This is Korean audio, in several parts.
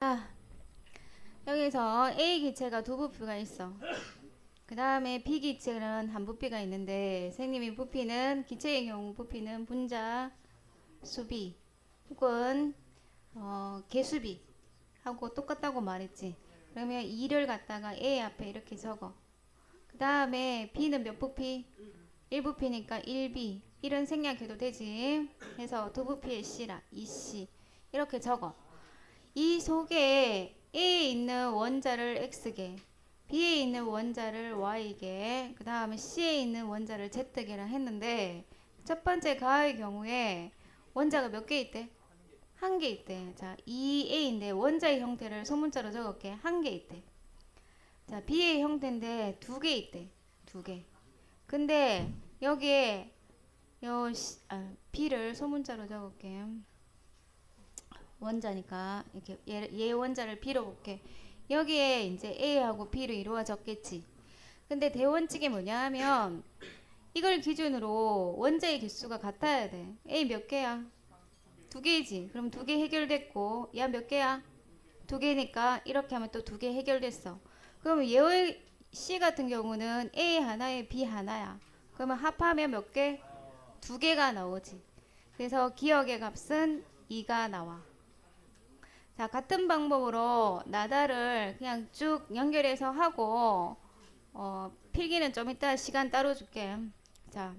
아, 여기서 A 기체가 두 부피가 있어. 그 다음에 B 기체는 한 부피가 있는데, 선생님이 부피는, 기체의 경우 부피는 분자 수비, 혹은, 어, 개수비 하고 똑같다고 말했지. 그러면 2를 갖다가 A 앞에 이렇게 적어. 그 다음에 B는 몇 부피? 1부피니까 1B. 이런 생략해도 되지. 해서 두 부피의 C라, 2C. 이렇게 적어. 이 속에 A에 있는 원자를 X개, B에 있는 원자를 Y개, 그 다음에 C에 있는 원자를 Z개라 했는데 첫 번째 가의 경우에 원자가 몇 개 있대? 한 개 있대. 자, 2A인데 원자의 형태를 소문자로 적을게. 한 개 있대. 자, B의 형태인데 두 개 있대. 두 개. 근데 여기에 요 시- 아, B를 소문자로 적을게. 원자니까 이렇게 얘, 얘 원자를 B로 볼게. 여기에 이제 A하고 B로 이루어졌겠지. 근데 대원칙이 뭐냐 하면 이걸 기준으로 원자의 개수가 같아야 돼. A 몇 개야? 두 개지. 그럼 두 개 해결됐고 야 몇 개야? 두 개니까 이렇게 하면 또 두 개 해결됐어. 그러면 얘의 C 같은 경우는 A 하나에 B 하나야. 그러면 합하면 몇 개? 두 개가 나오지. 그래서 기억의 값은 2가 나와. 자, 같은 방법으로 나다를 그냥 쭉 연결해서 하고, 어, 필기는 좀 이따 시간 따로 줄게. 자,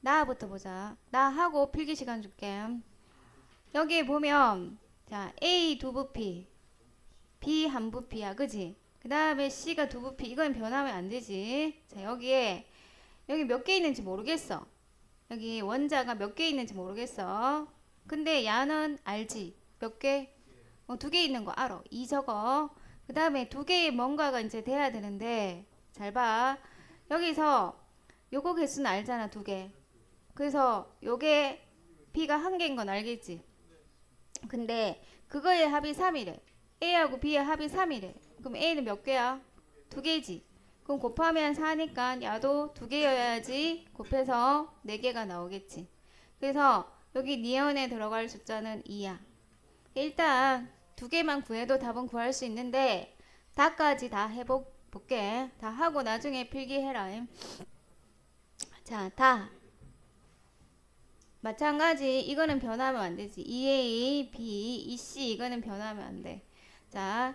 나부터 보자. 나하고 필기 시간 줄게. 여기 보면, 자, A 두 부피, B 한 부피야. 그지? 그 다음에 C가 두 부피. 이건 변하면 안 되지. 자, 여기에, 여기 몇 개 있는지 모르겠어. 여기 원자가 몇 개 있는지 모르겠어. 근데 야는 알지? 몇 개? 어, 두 개 있는 거 알아. 이 적어. 그 다음에 두 개의 뭔가가 이제 돼야 되는데, 잘 봐. 여기서 요거 개수는 알잖아, 두 개. 그래서 요게 B가 한 개인 건 알겠지? 근데 그거의 합이 3이래. A하고 B의 합이 3이래. 그럼 A는 몇 개야? 두 개지. 그럼 곱하면 4니까 야도 두 개여야지 곱해서 네 개가 나오겠지. 그래서 여기 니은에 들어갈 숫자는 2야. 일단 두 개만 구해도 답은 구할 수 있는데 다까지 다 해볼게. 다 하고 나중에 필기해라. 자, 다. 마찬가지 이거는 변하면 안 되지. EA, B, EC 이거는 변하면 안 돼. 자,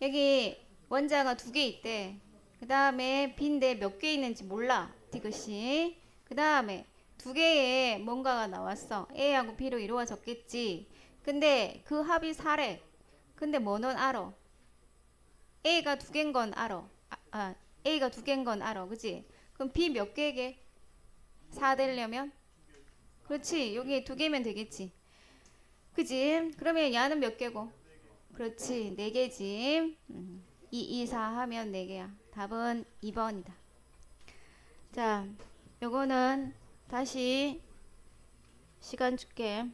여기 원자가 두 개 있대. 그 다음에 B인데 몇 개 있는지 몰라. 디귿이. 그 다음에 두 개의 뭔가가 나왔어. A하고 B로 이루어졌겠지. 근데 그 합이 4래. 근데 뭐는 알아? A가 두 개인 건 알아. 아, 아, A가 두 개인 건 알아. 그지? 그럼 B 몇 개게? 4 되려면? 그렇지. 여기 두 개면 되겠지. 그지? 그러면 야는 몇 개고? 그렇지. 네 개지. 음, 2, 2, 4 하면 네 개야. 답은 2번이다. 자, 요거는 다시 시간 줄게.